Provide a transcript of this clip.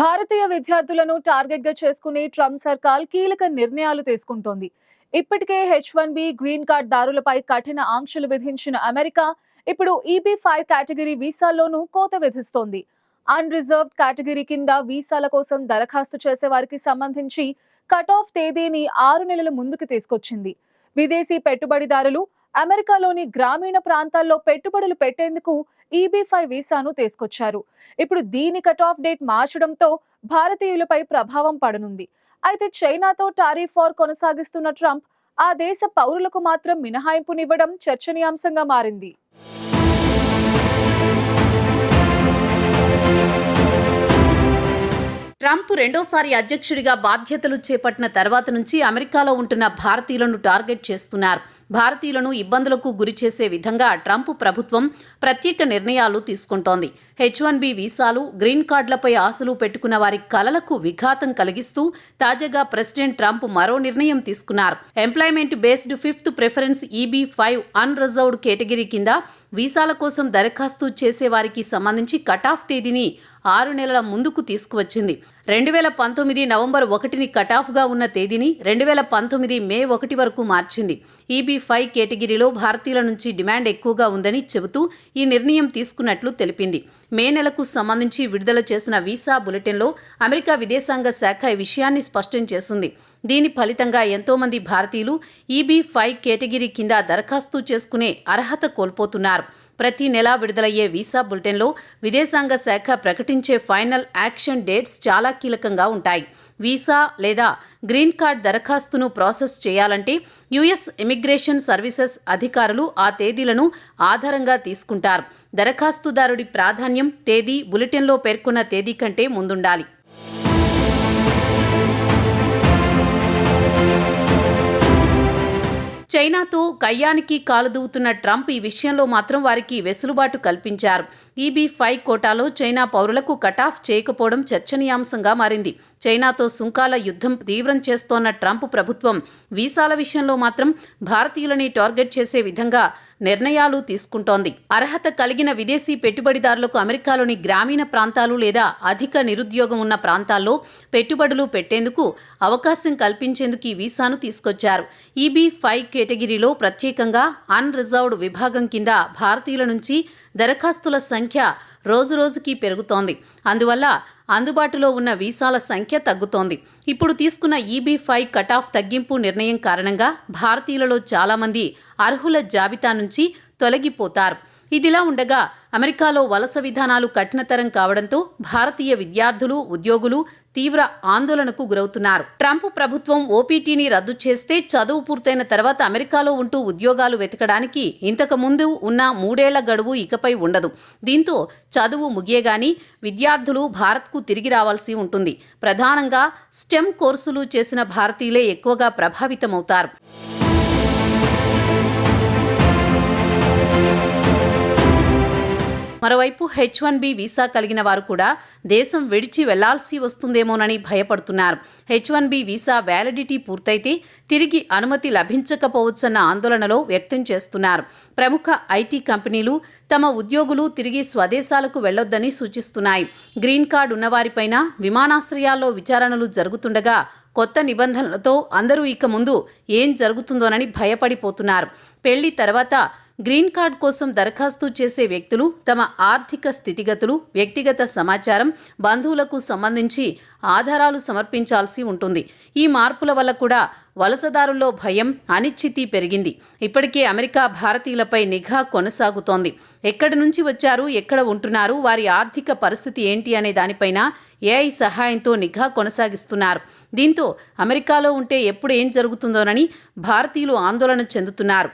భారతీయ విద్యార్థులను టార్గెట్గా చేసుకుని ట్రంప్ సర్కార్ కీలక నిర్ణయాలు తీసుకుంటోంది. ఇప్పటికే H one B green card దారులపై కఠిన ఆంక్షలు విధించిన అమెరికా ఇప్పుడు ఈబీ ఫైవ్ కేటగిరీ వీసాల్లోనూ కోత విధిస్తోంది. అన్ రిజర్వ్డ్ కేటగిరీ కింద వీసాల కోసం దరఖాస్తు చేసే వారికి సంబంధించి కట్ ఆఫ్ తేదీని ఆరు నెలల ముందుకు తీసుకొచ్చింది. విదేశీ పెట్టుబడిదారులు అమెరికాలోని గ్రామీణ ప్రాంతాల్లో పెట్టుబడులు పెట్టేందుకు ఈబీ ఫైవ్ వీసాను తీసుకొచ్చారు. ఇప్పుడు దీని కట్ ఆఫ్ డేట్ మార్చడంతో భారతీయులపై ప్రభావం పడనుంది. అయితే చైనాతో టారిఫ్ వార్ కొనసాగిస్తున్న ట్రంప్ ఆ దేశ పౌరులకు మాత్రం మినహాయింపునివ్వడం చర్చనీయాంశంగా మారింది. ట్రంప్ రెండోసారి అధ్యక్షుడిగా బాధ్యతలు చేపట్టిన తర్వాత నుంచి అమెరికాలో ఉంటున్న భారతీయులను టార్గెట్ చేస్తున్నారు. భారతీయులను ఇబ్బందులకు గురి చేసే విధంగా ట్రంప్ ప్రభుత్వం ప్రత్యేక నిర్ణయాలు తీసుకుంటోంది. హెచ్ వన్ బి వీసాలు గ్రీన్ కార్డులపై ఆశలు పెట్టుకున్న వారి కలలకు విఘాతం కలిగిస్తూ తాజాగా ప్రెసిడెంట్ ట్రంప్ మరో నిర్ణయం తీసుకున్నారు. Employment based fifth preference EB five unreserved category కింద వీసాల కోసం దరఖాస్తు చేసేవారికి సంబంధించి కటాఫ్ తేదీని ఆరు నెలల ముందుకు తీసుకువచ్చింది. రెండు వేల పంతొమ్మిది నవంబర్ ఒకటిని కటాఫ్గా ఉన్న తేదీని రెండు వేల పంతొమ్మిది మే ఒకటి వరకు మార్చింది. ఈబీ ఫైవ్ కేటగిరీలో భారతీయుల నుంచి డిమాండ్ ఎక్కువగా ఉందని చెబుతూ ఈ నిర్ణయం తీసుకున్నట్లు తెలిపింది. మే నెలకు సంబంధించి విడుదల చేసిన వీసా బులెటిన్లో అమెరికా విదేశాంగ శాఖ ఈ విషయాన్ని స్పష్టం చేసింది. దీని ఫలితంగా ఎంతోమంది భారతీయులు ఈబీ ఫైవ్ కేటగిరీ కింద దరఖాస్తు చేసుకునే అర్హత కోల్పోతున్నారు. ప్రతి నెల విడుదలయ్యే వీసా బులెటిన్లో విదేశాంగ శాఖ ప్రకటించే ఫైనల్ యాక్షన్ డేట్స్ చాలా కీలకంగా ఉంటాయి. వీసా లేదా గ్రీన్ కార్డ్ దరఖాస్తును ప్రాసెస్ చేయాలంటే యుఎస్ ఇమిగ్రేషన్ సర్వీసెస్ అధికారులు ఆ తేదీలను ఆధారంగా తీసుకుంటారు. దరఖాస్తుదారుడి ప్రాధాన్యం తేదీ బులెటిన్లో పేర్కొన్న తేదీ కంటే ముందుండాలి. చైనాతో కయ్యానికి కాలుదూవుతున్న ట్రంప్ ఈ విషయంలో మాత్రం వారికి వెసులుబాటు కల్పించారు. ఈబీ ఫైవ్ కోటాలో చైనా పౌరులకు కటాఫ్ చేయకపోవడం చర్చనీయాంశంగా మారింది. చైనాతో సుంకాల యుద్ధం తీవ్రం చేస్తోన్న ట్రంప్ ప్రభుత్వం వీసాల విషయంలో మాత్రం భారతీయులని టార్గెట్ చేసే విధంగా నిర్ణయాలు తీసుకుంటోంది. అర్హత కలిగిన విదేశీ పెట్టుబడిదారులకు అమెరికాలోని గ్రామీణ ప్రాంతాలు లేదా అధిక నిరుద్యోగం ఉన్న ప్రాంతాల్లో పెట్టుబడులు పెట్టేందుకు అవకాశం కల్పించేందుకు ఈ వీసాను తీసుకొచ్చారు. ఈబీ ఫైవ్ కేటగిరీలో ప్రత్యేకంగా అన్ రిజర్వ్డ్ విభాగం కింద భారతీయుల నుంచి దరఖాస్తుల సంఖ్య రోజురోజుకి పెరుగుతోంది. అందువల్ల అందుబాటులో ఉన్న వీసాల సంఖ్య తగ్గుతోంది. ఇప్పుడు తీసుకున్న ఈబీ ఫైవ్ కటాఫ్ తగ్గింపు నిర్ణయం కారణంగా భారతీయులలో చాలామంది అర్హుల జాబితా నుంచి తొలగిపోతారు. ఇదిలా ఉండగా అమెరికాలో వలస విధానాలు కఠినతరం కావడంతో భారతీయ విద్యార్థులు ఉద్యోగులు తీవ్ర ఆందోళనకు గురవుతున్నారు. ట్రంప్ ప్రభుత్వం ఓపీటీని రద్దు చేస్తే చదువు పూర్తయిన తర్వాత అమెరికాలో ఉంటూ ఉద్యోగాలు వెతకడానికి ఇంతకు ముందు ఉన్న మూడేళ్ళ గడువు ఇకపై ఉండదు. దీంతో చదువు ముగియగాని విద్యార్థులు భారత్కు తిరిగి రావాల్సి ఉంటుంది. ప్రధానంగా స్టెమ్ కోర్సులు చేసిన భారతీయులే ఎక్కువగా ప్రభావితమవుతారు. మరోవైపు హెచ్ వన్ బి వీసా కలిగిన వారు కూడా దేశం విడిచి వెళ్ళాల్సి వస్తుందేమోనని భయపడుతున్నారు. H one B visa validity పూర్తయితే తిరిగి అనుమతి లభించకపోవచ్చన్న ఆందోళనలో వ్యక్తం చేస్తున్నారు. ప్రముఖ ఐటీ కంపెనీలు తమ ఉద్యోగులు తిరిగి స్వదేశాలకు వెళ్ళొద్దని సూచిస్తున్నాయి. గ్రీన్ కార్డు ఉన్నవారిపైన విమానాశ్రయాల్లో విచారణలు జరుగుతుండగా కొత్త నిబంధనలతో అందరూ ఇక ముందు ఏం జరుగుతుందోనని భయపడిపోతున్నారు. పెళ్ళి తర్వాత గ్రీన్ కార్డ్ కోసం దరఖాస్తు చేసే వ్యక్తులు తమ ఆర్థిక స్థితిగతులు వ్యక్తిగత సమాచారం బంధువులకు సంబంధించి ఆధారాలు సమర్పించాల్సి ఉంటుంది. ఈ మార్పుల వల్ల కూడా వలసదారుల్లో భయం అనిశ్చితి పెరిగింది. ఇప్పటికే అమెరికా భారతీయులపై నిఘా కొనసాగుతోంది. ఎక్కడి నుంచి వచ్చారు ఎక్కడ ఉంటున్నారు వారి ఆర్థిక పరిస్థితి ఏంటి అనే దానిపైన ఏఐ సహాయంతో నిఘా కొనసాగిస్తున్నారు. దీంతో అమెరికాలో ఉంటే ఎప్పుడు ఏం జరుగుతుందోనని భారతీయులు ఆందోళన చెందుతున్నారు.